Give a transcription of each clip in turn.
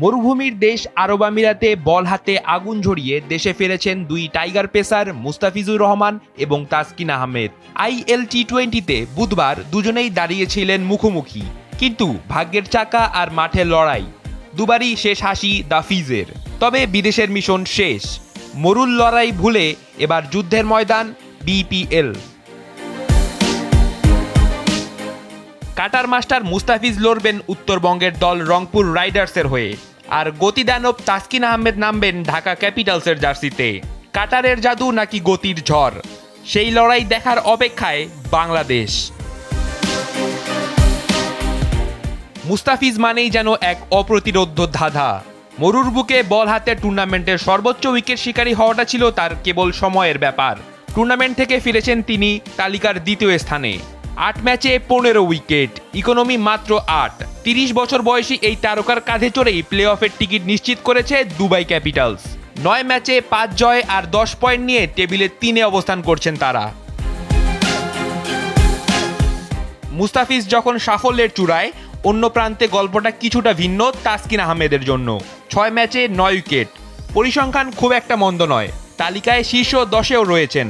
মরুভূমির দেশ আরব আমিরাতে বল হাতে আগুন ঝরিয়ে দেশে ফিরেছেন দুই টাইগার পেসার মুস্তাফিজুর রহমান এবং তাসকিন আহমেদ। আইএল টি টোয়েন্টিতে বুধবার দুজনেই দাঁড়িয়েছিলেন মুখোমুখি। কিন্তু ভাগ্যের চাকা আর মাঠের লড়াই। দুবারই শেষ হাসি দ্য ফিজের তবে বিদেশের মিশন শেষ। মরুল লড়াই ভুলে এবার যুদ্ধের ময়দান বিপিএল। কাটার মাস্টার মুস্তাফিজ লড়বেন উত্তরবঙ্গের দল রংপুর রাইডার্সের হয়ে। আর গতিদানব তাসকিন আহমেদ নামবেন ঢাকা ক্যাপিটালসের জার্সিতে। কাটারের জাদু নাকি গতির ঝড়? সেই লড়াই দেখার অপেক্ষায় বাংলাদেশ। মুস্তাফিজ মানেই যেন এক অপ্রতিরোধ্য ধাঁধা। মরুর বুকে বল হাতে টুর্নামেন্টের সর্বোচ্চ উইকেট শিকারী হওয়াটা ছিল তার কেবল সময়ের ব্যাপার। টুর্নামেন্ট থেকে ফিরেছেন তিনি তালিকার দ্বিতীয় স্থানে। আট ম্যাচে পনেরো উইকেট। ইকোনমি মাত্র আট। তিরিশ বছর বয়সী এই তারকার কাঁধে চড়েই প্লে অফের টিকিট নিশ্চিত করেছে দুবাই ক্যাপিটালস। নয় ম্যাচে পাঁচ জয় আর দশ পয়েন্ট নিয়ে টেবিলে তিনে অবস্থান করছেন তারা। মুস্তাফিজ যখন সাফল্যের চূড়ায়, অন্য প্রান্তে গল্পটা কিছুটা ভিন্ন তাসকিন আহমেদের জন্য। ছয় ম্যাচে নয় উইকেট। পরিসংখ্যান খুব একটা মন্দ নয়। তালিকায় শীর্ষ দশেও রয়েছেন।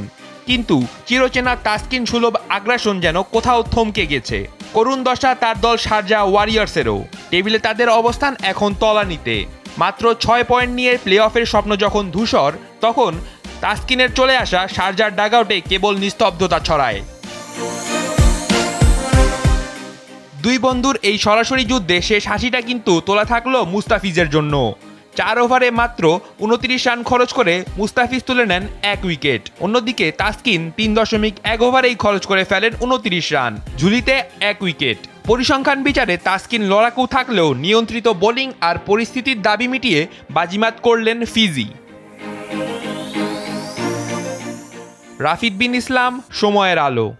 কিন্তু চিরচেনা তাস্কিন সুলভ আগ্রাসন যেন কোথাও থমকে গেছে। করুণ দশা তার দল শারজা ওয়ারিয়ার্সেরও। টেবিলে তাদের অবস্থান এখন তলানিতে। মাত্র ছয় পয়েন্ট নিয়ে প্লে অফের স্বপ্ন যখন ধূসর, তখন তাস্কিনের চলে আসা শারজার ডাগআউটে কেবল নিস্তব্ধতা ছড়ায়। দুই বন্ধুর এই সরাসরি যুদ্ধে শেষ হাসিটা কিন্তু তোলা থাকল মুস্তাফিজের জন্য। চার ওভারে মাত্র উনত্রিশ রান খরচ করে মুস্তাফিজ তুলে নেন এক উইকেট। অন্যদিকে তাসকিন তিন দশমিক এক ওভারেই খরচ করে ফেলেন উনত্রিশ রান, ঝুলিতে এক উইকেট। পরিসংখ্যান বিচারে তাসকিন লড়াকু থাকলেও নিয়ন্ত্রিত বোলিং আর পরিস্থিতির দাবি মিটিয়ে বাজিমাত করলেন ফিজি। রাফিদ বিন ইসলাম, সময়ের আলো।